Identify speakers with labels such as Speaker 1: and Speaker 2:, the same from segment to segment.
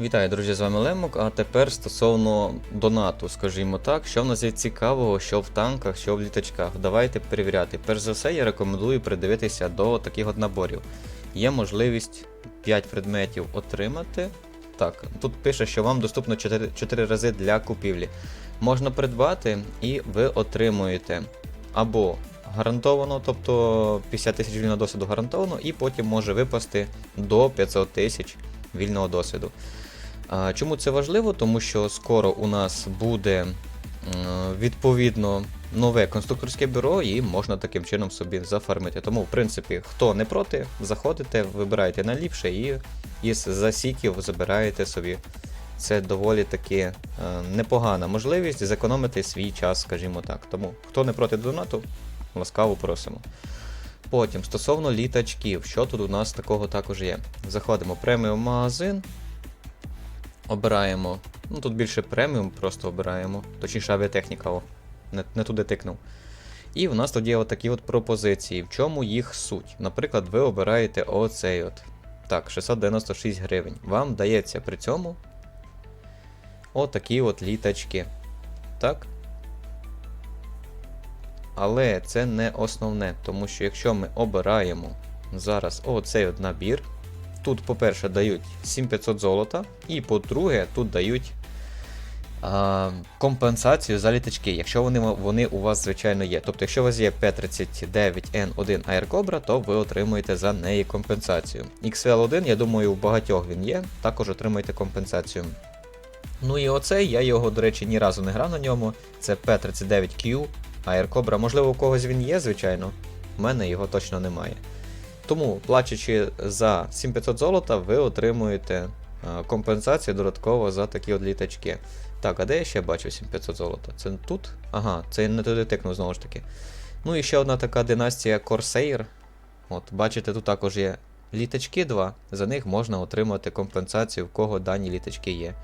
Speaker 1: Вітаю, друзі, з вами Лемок. А тепер стосовно донату, скажімо так, що в нас є цікавого, що в танках, що в літачках. Давайте перевіряти. Перш за все, я рекомендую придивитися до таких от наборів. Є можливість 5 предметів отримати. Так, тут пише, що вам доступно 4, 4 рази для купівлі. Можна придбати, і ви отримуєте або гарантовано, тобто 50 тисяч вільного досвіду гарантовано, і потім може випасти до 500 тисяч вільного досвіду. Чому це важливо? Тому що скоро у нас буде відповідно нове конструкторське бюро, і можна таким чином собі зафармити. Тому, в принципі, хто не проти, заходите, вибирайте найліпше і із засіків забираєте собі. Це доволі таки е, непогана можливість зекономити свій час, скажімо так. Тому хто не проти донату, ласкаво просимо. Потім, стосовно літачків, що тут у нас такого також є? Заходимо в преміум магазин, обираємо. Ну тут більше преміум, просто обираємо. Точніше авіатехніка, о, не, не туди тикнув. І в нас є отакі от пропозиції. В чому їх суть? Наприклад, ви обираєте оцей от. Так, 696 гривень. Вам дається при цьому отакі от літачки. Так? Але це не основне, тому що якщо ми обираємо зараз оцей от набір, тут, по-перше, дають 7500 золота, і по-друге, тут дають а, компенсацію за літачки, якщо вони, вони у вас, звичайно, є. Тобто, якщо у вас є P39N1 Air Cobra, то ви отримуєте за неї компенсацію. XL1, я думаю, у багатьох він є, також отримуєте компенсацію. Ну і оцей, я його, до речі, ні разу не грав на ньому. Це P39Q Air Cobra. Можливо, у когось він є, звичайно. У мене його точно немає. Тому, плачучи за 7500 золота, ви отримуєте е, компенсацію додатково за такі от літачки. Так, а де я ще бачив 7500 золота? Це тут? Ага, це не туди тикнув знову ж таки. Ну і ще одна така династія Corsair. От, бачите, тут також є літачки 2, за них можна отримати компенсацію, в кого дані літачки є.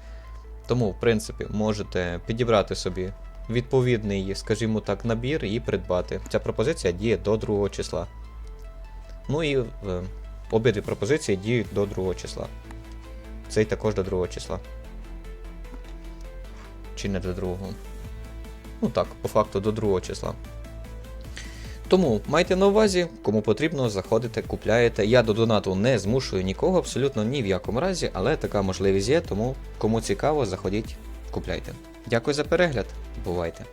Speaker 1: Тому, в принципі, можете підібрати собі відповідний, скажімо так, набір і придбати. Ця пропозиція діє до 2 числа. Ну і е, обидві пропозиції діють до 2 числа. Цей також до 2 числа. Чи не до 2? Ну так, по факту до 2 числа. Тому майте на увазі, кому потрібно, заходите, купляєте. Я до донату не змушую нікого, абсолютно ні в якому разі, але така можливість є, тому кому цікаво, заходіть, купляйте. Дякую за перегляд. Бувайте!